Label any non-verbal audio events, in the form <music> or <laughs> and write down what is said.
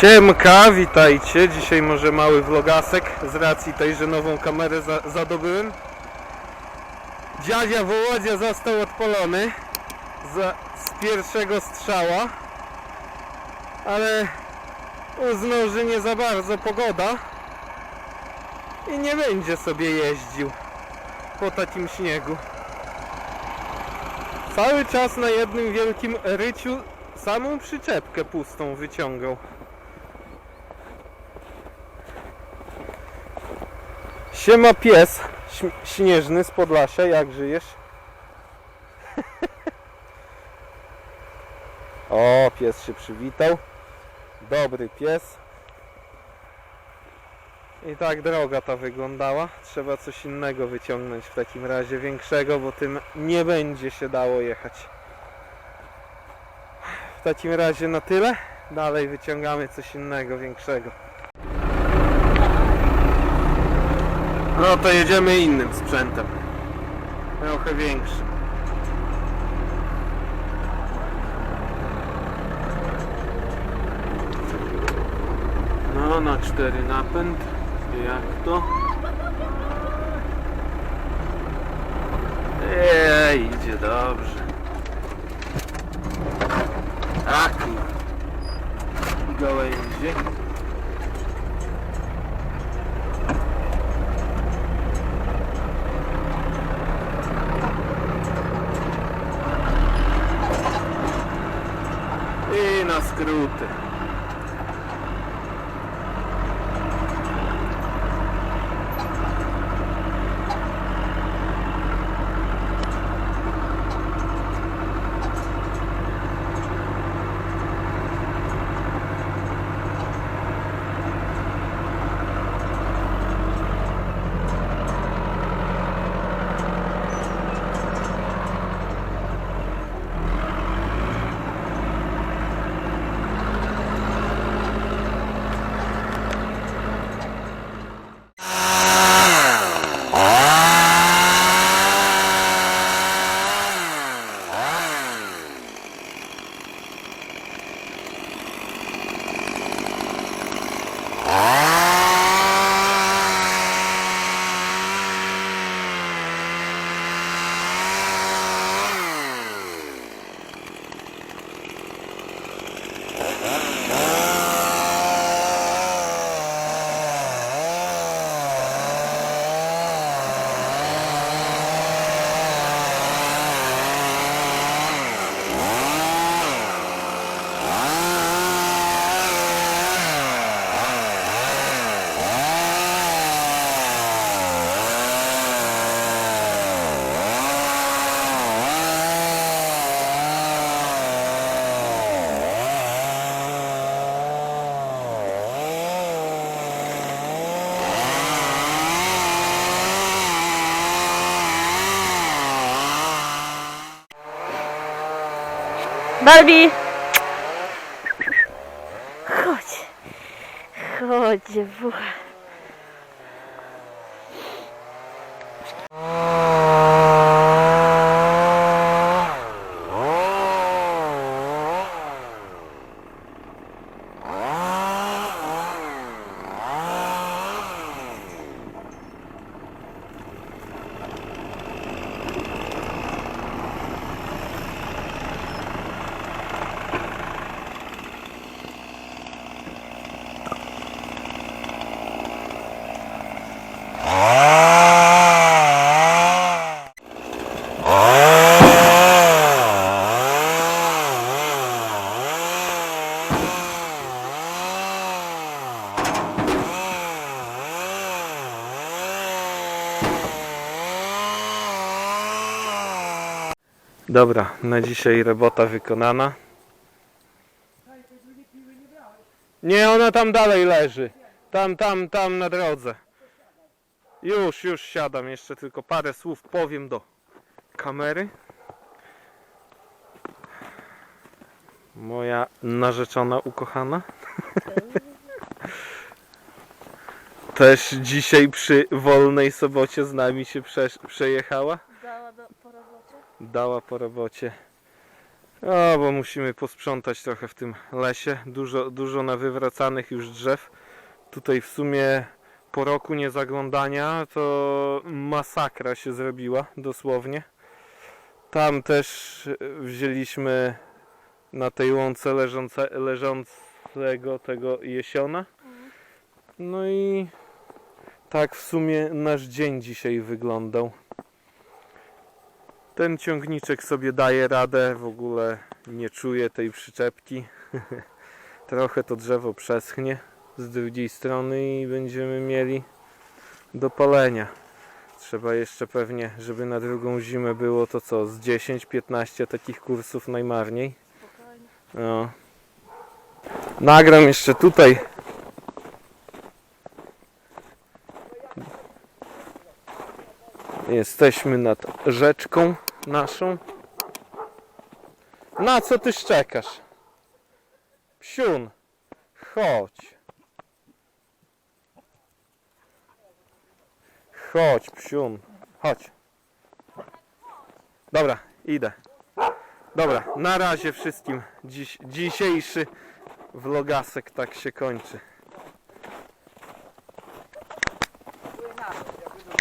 Siemka, witajcie. Dzisiaj może mały vlogasek z racji tej, że nową kamerę za zadobyłem. Dziadzia Wołodzia został odpalony za, z pierwszego strzała, ale uznał, że nie za bardzo pogoda i nie będzie sobie jeździł po takim śniegu. Cały czas na jednym wielkim ryciu samą przyczepkę pustą wyciągał. Siema pies śnieżny z Podlasia, jak żyjesz? <laughs> o, pies się przywitał. Dobry pies. I tak droga ta wyglądała. Trzeba coś innego wyciągnąć w takim razie, większego, bo tym nie będzie się dało jechać. W takim razie na tyle. Dalej wyciągamy coś innego, większego. No to jedziemy innym sprzętem. Trochę większym. No na cztery napęd. Jak to? Ej, idzie dobrze. I na Barbie! Chodź. Chodź, dziewucha. Dobra, na dzisiaj robota wykonana. Nie, ona tam dalej leży. Tam, tam, tam na drodze. Już, już siadam. Jeszcze tylko parę słów powiem do kamery. Moja narzeczona ukochana. Też dzisiaj przy wolnej sobocie z nami się prze, przejechała Dała po robocie? O, bo musimy posprzątać trochę w tym lesie. Dużo, dużo nawywracanych już drzew. Tutaj w sumie po roku niezaglądania to masakra się zrobiła, dosłownie. Tam też wzięliśmy na tej łące leżące, leżącego tego jesiona. No i tak w sumie nasz dzień dzisiaj wyglądał. Ten ciągniczek sobie daje radę, w ogóle nie czuje tej przyczepki. <laughs> Trochę to drzewo przeschnie z drugiej strony i będziemy mieli do palenia. Trzeba jeszcze pewnie, żeby na drugą zimę było to co, z 10-15 takich kursów najmarniej. No. Nagram jeszcze tutaj. Jesteśmy nad rzeczką naszą. Na co ty szczekasz? Psiun, chodź. Chodź, psiun, chodź. Dobra, idę. Dobra, na razie wszystkim. Dziś, dzisiejszy vlogasek tak się kończy.